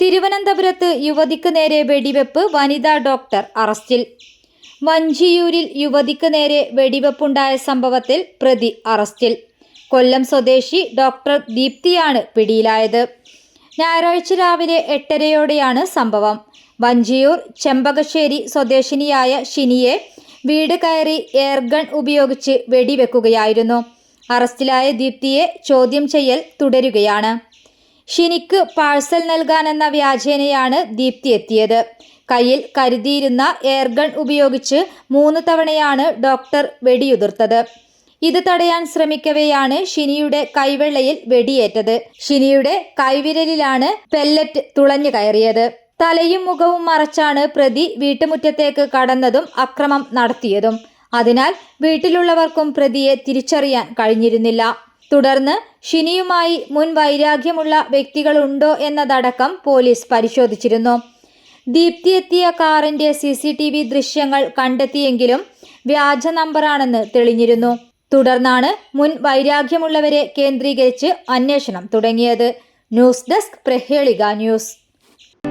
തിരുവനന്തപുരത്ത് യുവതിക്ക് നേരെ വെടിവെപ്പ് വനിതാ ഡോക്ടർ അറസ്റ്റിൽ. വഞ്ചിയൂരിൽ യുവതിക്ക് നേരെ വെടിവെപ്പുണ്ടായ സംഭവത്തിൽ പ്രതി അറസ്റ്റിൽ. കൊല്ലം സ്വദേശി ഡോക്ടർ ദീപ്തിയാണ് പിടിയിലായത്. ഞായറാഴ്ച രാവിലെ എട്ടരയോടെയാണ് സംഭവം. വഞ്ചിയൂർ ചെമ്പകശ്ശേരി സ്വദേശിനിയായ ഷിനിയെ വീട് കയറി എയർഗൺ ഉപയോഗിച്ച് വെടിവെക്കുകയായിരുന്നു. അറസ്റ്റിലായ ദീപ്തിയെ ചോദ്യം ചെയ്യൽ തുടരുകയാണ്. ഷിനിക്ക് പാഴ്സൽ നൽകാനെന്ന വ്യാജേനയാണ് ദീപ്തി എത്തിയത്. കയ്യിൽ കരുതിയിരുന്ന എയർഗൺ ഉപയോഗിച്ച് മൂന്ന് തവണയാണ് ഡോക്ടർ വെടിയുതിർത്തത്. ഇത് തടയാൻ ശ്രമിക്കവെയാണ് ഷിനിയുടെ കൈവെള്ളയിൽ വെടിയേറ്റത്. ഷിനിയുടെ കൈവിരലിലാണ് പെല്ലറ്റ് തുളഞ്ഞു കയറിയത്. തലയും മുഖവും മറച്ചാണ് പ്രതി വീട്ടുമുറ്റത്തേക്ക് കടന്നതും അക്രമം നടത്തിയതും. അതിനാൽ വീട്ടിലുള്ളവർക്കും പ്രതിയെ തിരിച്ചറിയാൻ കഴിഞ്ഞിരുന്നില്ല. തുടർന്ന് ഷിനിയുമായി മുൻ വൈരാഗ്യമുള്ള വ്യക്തികളുണ്ടോ എന്നതടക്കം പോലീസ് പരിശോധിച്ചിരുന്നു. ദീപ്തി എത്തിയ കാറിന്റെ സി സി ടി വി ദൃശ്യങ്ങൾ കണ്ടെത്തിയെങ്കിലും വ്യാജ നമ്പറാണെന്ന് തെളിഞ്ഞിരുന്നു. തുടർന്നാണ് മുൻ വൈരാഗ്യമുള്ളവരെ കേന്ദ്രീകരിച്ച് അന്വേഷണം തുടങ്ങിയത്. News desk Prahelika news.